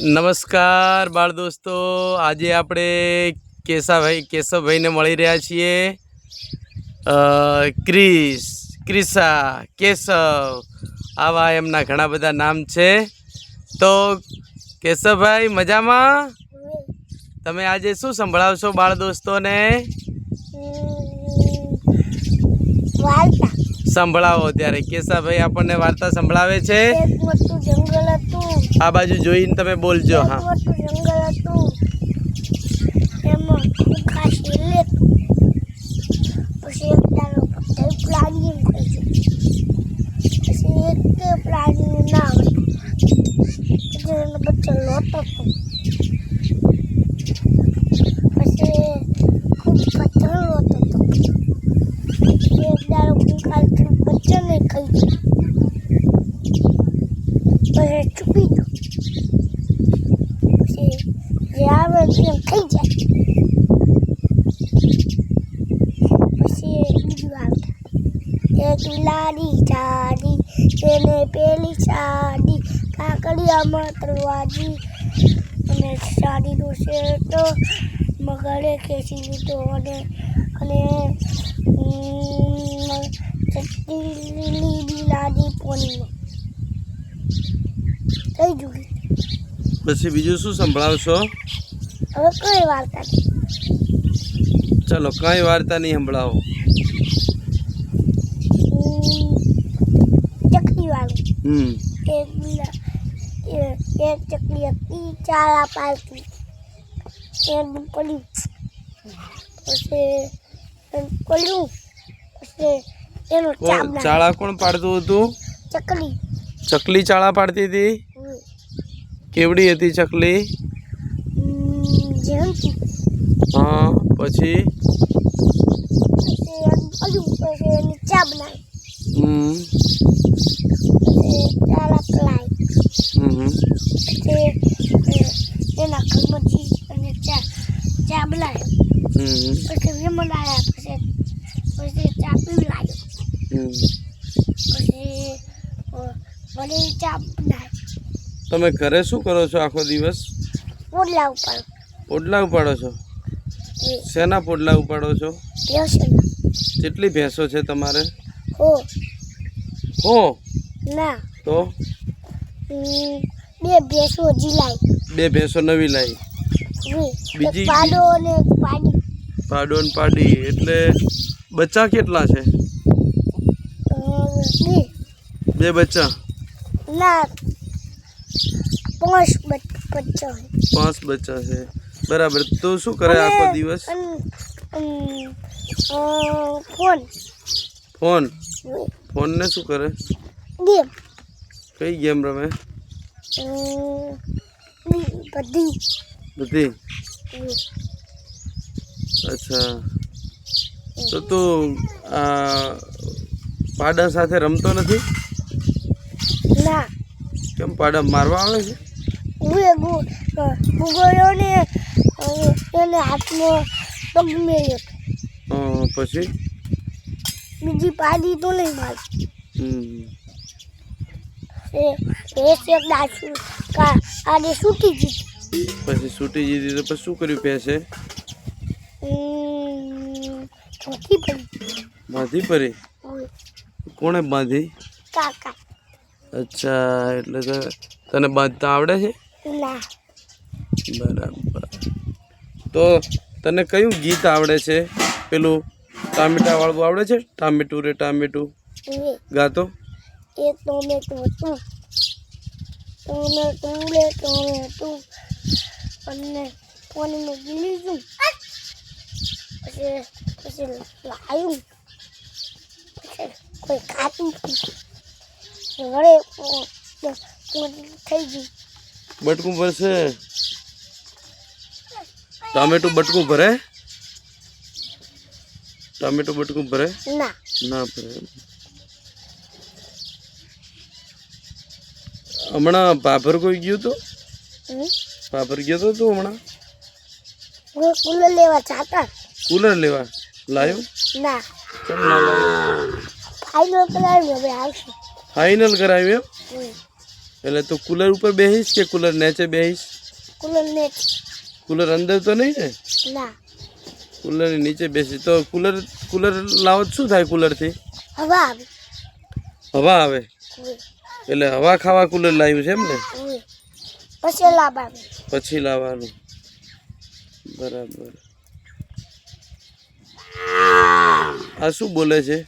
નમસ્કાર બાળ દોસ્તો. આજે આપણે કેશાભાઈ કેશવભાઈને મળી રહ્યા છીએ. ક્રિસ ક્રિસા કેશવ આવા એમના ઘણા બધા નામ છે. તો કેશવભાઈ, મજામાં? તમે આજે શું સંભળાવશો બાળ દોસ્તોને? વાર્તા. સંભળાવો ત્યારે. કેશાભાઈ આપણને વાર્તા સંભળાવે છે. આ બાજુ જોઈને તમે બોલજો એક હા. મોટું જંગલ હતું. એમાં ખૂબ ખાસ હિલ હતું પછી એક દાડો બધા પ્રાણીઓ થઈ ગયું પછી એક તે પ્રાણીનું નામ હતું પછી એનો બચ્ચો લોટો હતો પછી ખૂબ પથ્થર લોટો હતો પછી એક દાડો કંકાલ બચ્ચાને ખાઈ ગયું પછી ચૂપી ગયું પછી જે આવે એમ થઈ જાય પછી બીજું આવતા એક લાડી ચાડી તેને પેલી સાડી કાકડિયામાં તલવાજી અને સાડીનો શેરતો મગરે ખેંચી લીધો અને અને ઉમ, લીલી લાડી પોણીમાં થઈ જુગી પછી બીજું શું સંભળાવશો? હવે કઈ વાર્તા. ચલો કઈ વાર્તા નહીં સંભળાવો? ચકલી વાળું. હમ. એક એક ચકલી હતી ચારા પાડતી એનું પડ્યું પછી પડ્યું પછી એનું ચાળા કોણ પાડતું હતું? ચકલી. ચકલી ચાળા પાડતી હતી? કેવડી હતી ચકલી? હા પછી? ચાબલા પછી પછી એ, એના તમે ઘરે શું કરો છો આખો દિવસ? પોડલા ઉપાડો. પોડલા ઉપાડો છો? શેના પોડલા ઉપાડો છો? કેટલી ભેંસો છે તમારે? હો. હો. ના. તો? બે ભેંસો જીલાઈ બે ભેંસો નવી લાવી બીજી- પાડો અને પાડી. પાડો ને પાડી. એટલે બચ્ચા કેટલા છે? બે બચ્ચા? ના પાંચ બચ- બચ્ચો પાંચ બચ્ચા છે બરાબર તો શું કરે આખો દિવસ? ફોન। ફોન? ફોનને શું કરે? ગેમ. કઈ ગેમ રમે? બધી. બધી. ઉમ, અચ્છા. તો તું આ પાડા સાથે રમતો નથી? ના. કેમ પાડા મારવા આવે છે? હું ભૂગોળો ને એને હાથમાં પગ મેળ્યો. પછી? બીજી પાડી તો નહીં મારી. હમ. એ એક દાસુ. કા સૂટી જીતી પછી સૂટી જીધી તો પછી શું કર્યું પડી. બાંધી પરી કોણે બાંધી? અચ્છા એટલે તો તને બાંધતા આવડે છે? બરાબર. તો તને કયું ગીત આવડે છે? પેલું ટામેટા વાળું આવડે છે? ટામેટું રે ટામેટું. ગાતો? એ ટોમેટો હતું. Tomato tomato. અને પાણીમાં ગીલી છું પછી પછી લાયું પછી કોઈ ખાતું વળે થઈ ગયું બટકું ભરશે ટામેટું બટકું ભરે ટામેટું બટકું ભરે ના ના ભરે હમણાં ભાભર કોઈ ગયું તો હમ? ભાભર ગયો તો તું હમણાં કોઈ કુલર લેવા ચાતા કુલર લેવા લાવ્યું ના કેમ ના લાવ્યું ફાઈનલ કરાવ્યું હવે આવશે ફાઇનલ કરાવ્યું એમ? એટલે તું કુલર ઉપર બેહીશ કે કુલર નીચે બેહીશ? કુલર ને કુલર અંદર તો નહીં ને? ના. કુલર નીચે બેસી. તો કુલર કુલર લાવો શું થાય કુલરથી હવા આવે. હવા આવે? એટલે હવા ખાવા કુલર લાવ્યું છે એમ ને? પછી લાવવાનું. પછી લાવવાનું. બરાબર. આ શું બોલે છે?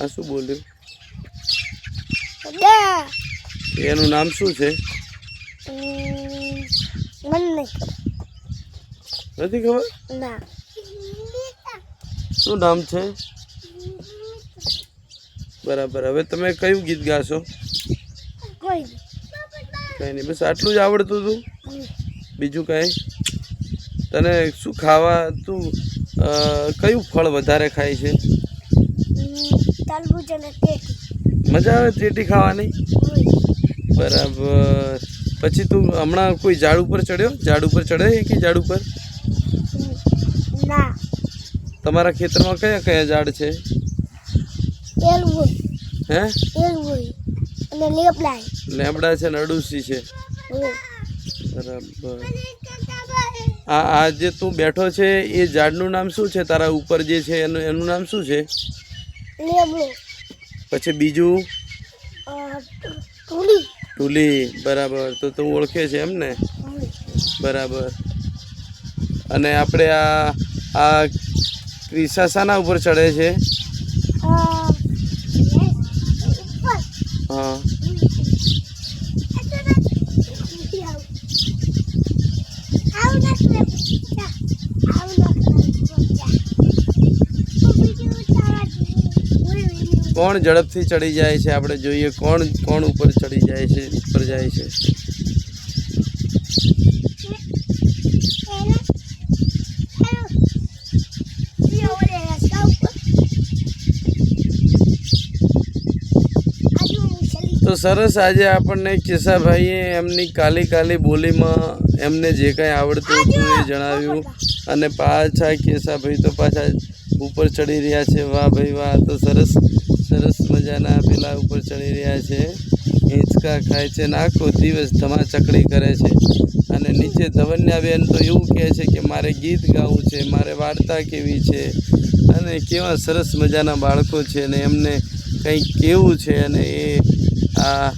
આ શું બોલ્યું દે એનું નામ શું છે? નથી ખબર? ના. શું નામ છે? બરાબર. હવે તમે કયું ગીત ગાશો? કોઈ નહીં. બસ આટલું જ આવડતું હતું? બીજું કાંઈ? તને શું ખાવા તું કયું ફળ વધારે ખાય છે? મજા આવે ટેટી ખાવાની. બરાબર. પછી તું હમણાં કોઈ ઝાડ ઉપર ચડ્યો? ઝાડ ઉપર ચડે કે ઝાડ ઉપર? તમારા ખેતરમાં કયા કયા ઝાડ છે? હે? લેમડા છે ને અડુસી છે. બરાબર. આ આ જે તું બેઠો છે એ ઝાડનું નામ શું છે? તારા ઉપર જે છે એનું એનું નામ શું છે? પછી બીજું? ટુલી બરાબર. તો તું ઓળખે છે એમ ને બરાબર. અને આપણે આ આ ક્રિસા શાના ઉપર ચડે છે? કોણ ઝડપથી ચડી જાય છે? આપણે જોઈએ કોણ કોણ ઉપર ચડી જાય છે ઉપર જાય છે? તો સરસ આજે આપણને કેશાભાઈએ એમની કાલી કાલી બોલીમાં એમને જે કાંઈ આવડતું હતું એ જણાવ્યું. અને પાછા કેશાભાઈ તો પાછા ઉપર ચડી રહ્યા છે. વાહ ભાઈ વાહ તો સરસ. સરસ મજાના પેલા ઉપર ચડી રહ્યા છે. હિંચકા ખાય છે ને આખો દિવસ ધમાચકડી કરે છે. અને નીચે ધવન્યાબેન તો એવું કહે છે કે મારે ગીત ગાવું છે, મારે વાર્તા કેવી છે? અને કેવા સરસ મજાના બાળકો છે અને એમને કંઈક કેવું છે અને એ આ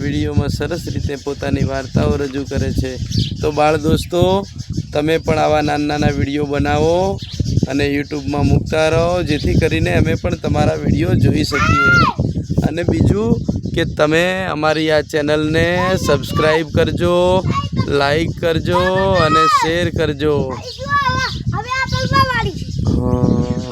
વિડીયોમાં સરસ રીતે પોતાની વાર્તાઓ રજૂ કરે છે. તો બાળ દોસ્તો, તમે પણ આવા નાના નાના વીડિયો બનાવો. અને યુટ્યુબમાં મૂકતા રહો જેથી કરીને અમે પણ તમારા વીડિયો જોઈ શકીએ. અને બીજું કે તમે અમારી આ ચેનલને સબસ્ક્રાઈબ કરજો લાઈક કરજો અને શેર કરજો. હા.